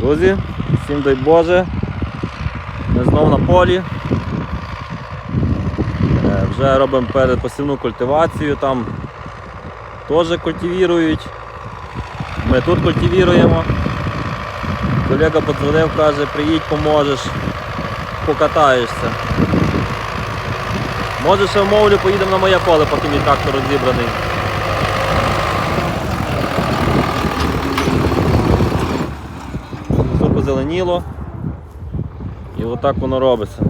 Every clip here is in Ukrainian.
Друзі, всім дай Боже. Ми знову на полі. Е, Вже робимо передпосівну культивацію, там теж культивірують. Ми тут культивіруємо. Колега подзвонив, каже, приїдь, поможеш, покатаєшся. Може ще вмовлю, поїдемо на моє поле, поки мій трактор розібраний. Позеленіло. І отак воно робиться.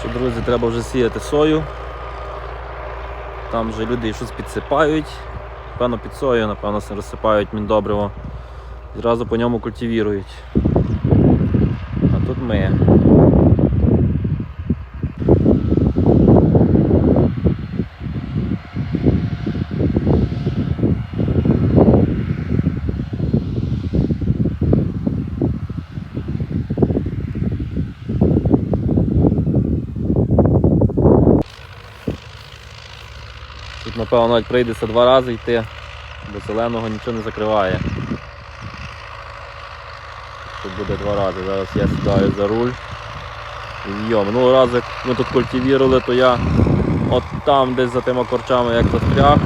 Що, друзі, треба вже сіяти сою. Там вже люди щось підсипають. Напевно, під сою, напевно, розсипають міндобриво. Зразу по ньому культивірують. А тут ми. Напевно, навіть прийдеться два рази йти, бо зеленого нічого не закриває. Тут буде два рази. Зараз я сідаю за руль. Йо, минулого разу, як ми тут культивірували, то я от там десь за тими корчами як застряг.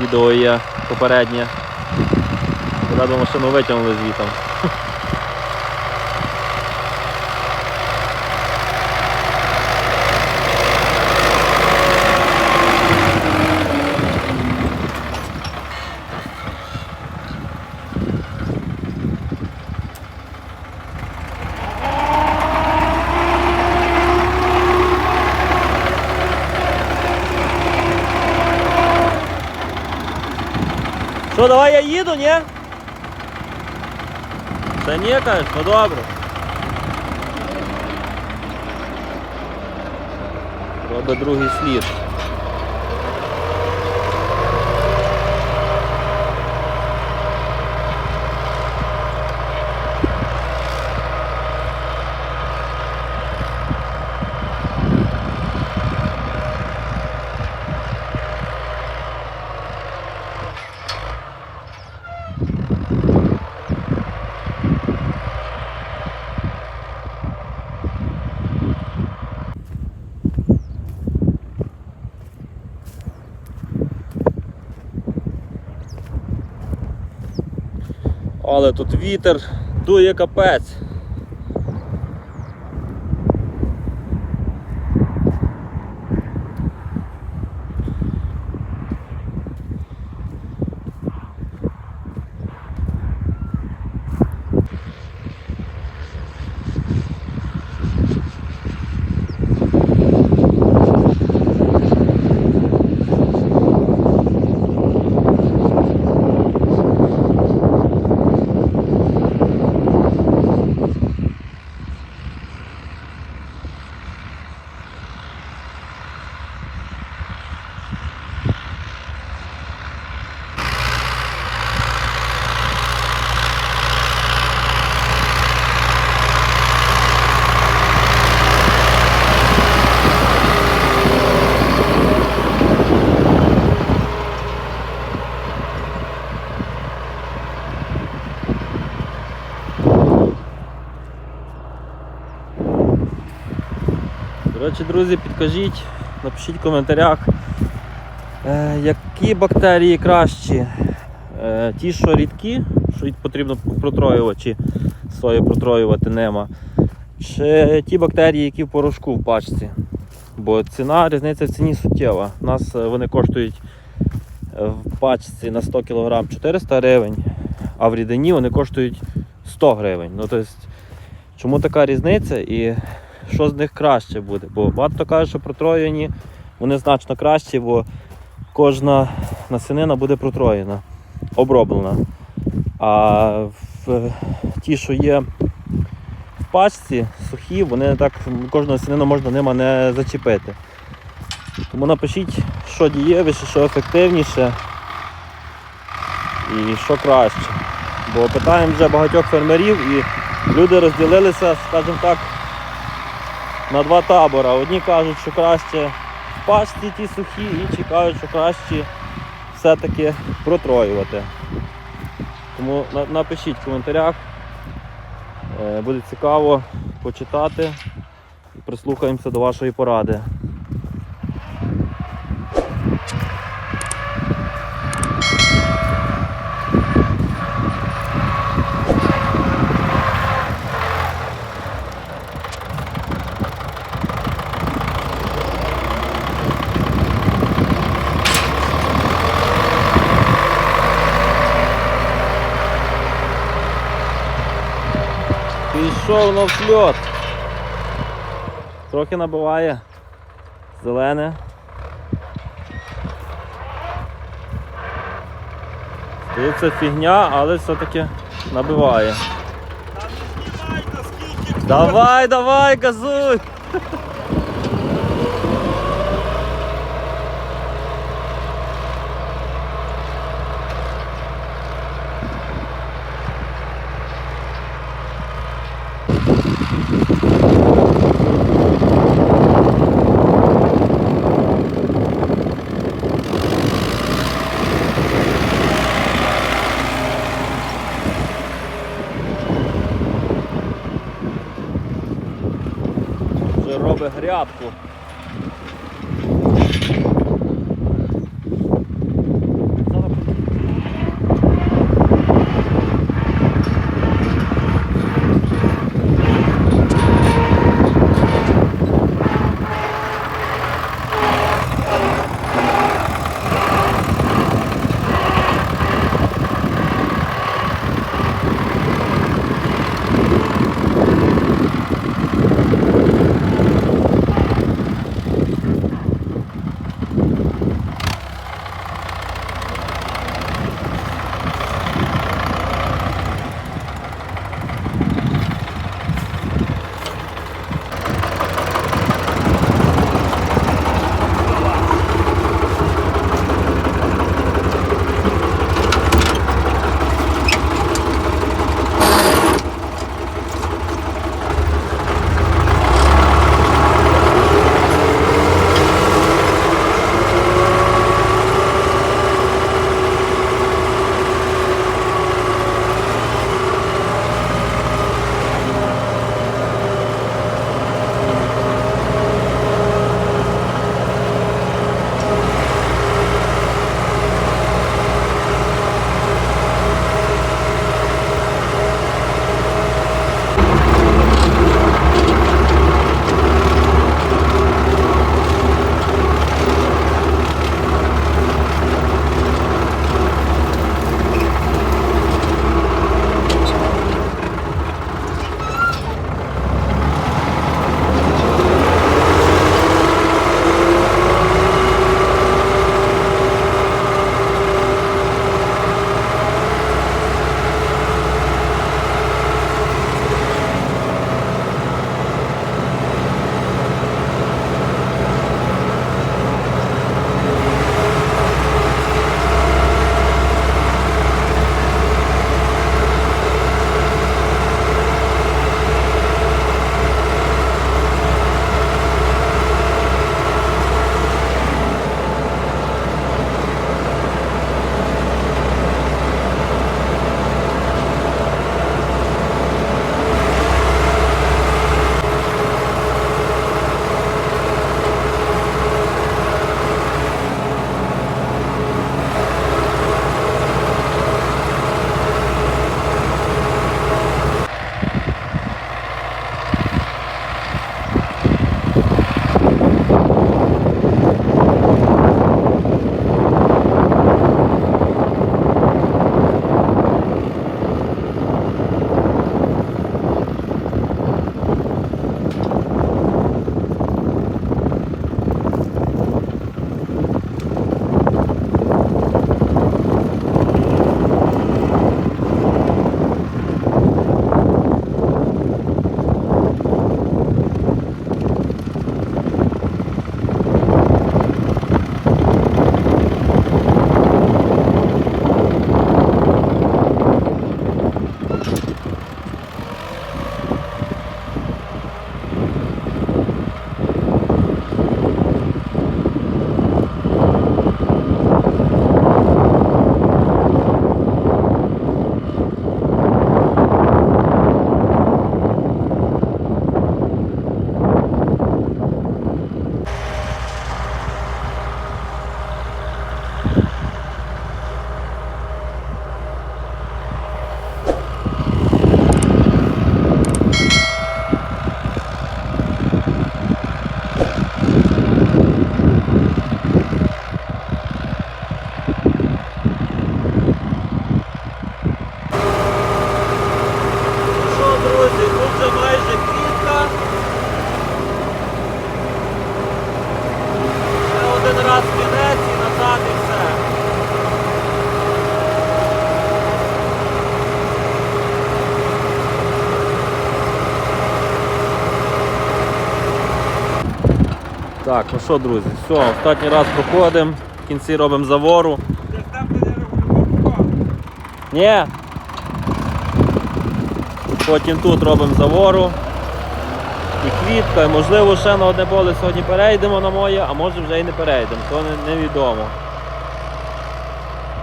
Відео є попереднє. Рядом машину витягнули звітом. Що, давай я їду, ні? Та ні, ну добре. Робить другий слід. Але тут вітер дує капець. Речі, друзі, підкажіть, напишіть в коментарях, е, які бактерії кращі. Е, ті, що рідкі, що їх потрібно протроювати, сою протроювати нема. Чи ті бактерії, які в порошку в пачці. Бо ціна, різниця в ціні суттєва. У нас е, вони коштують в пачці на 100 кг 400 гривень, а в рідині вони коштують 100 гривень. Ну, тобто, чому така різниця і що з них краще буде? Бо багато кажуть, що протроєні вони значно кращі, бо кожна насінина буде протроєна, оброблена. А в ті, що є в пачці, сухі, вони так кожну насінину можна ними не зачепити. Тому напишіть, що дієвіше, що ефективніше і що краще. Бо питаємо вже багатьох фермерів і люди розділилися, скажімо так, на два табора. Одні кажуть, що краще в пачці ті сухі, інші кажуть, що краще все-таки протроювати. Тому напишіть в коментарях. Е, Буде цікаво почитати і прислухаємося до вашої поради. Пішов на взльот. Трохи набиває. Зелене. Здається, фігня, але все-таки набиває. Давай, давай, газуй! Вже робить грядку. Так, ну що, друзі, все, останній раз проходимо, в кінці робимо завору. Ні. Потім тут робимо завору. І квітка, і можливо ще на одне поле сьогодні перейдемо на моє, а може вже і не перейдемо, то не- невідомо.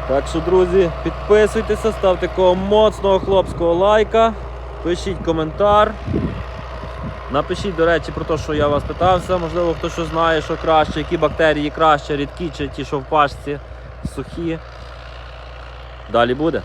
Так що, друзі, підписуйтеся, ставте такого моцного хлопського лайка, пишіть коментар. Напишіть, до речі, про те, що я вас питався, можливо, хто що знає, що краще, які бактерії краще, рідкі чи ті, що в пашці, сухі. Далі буде.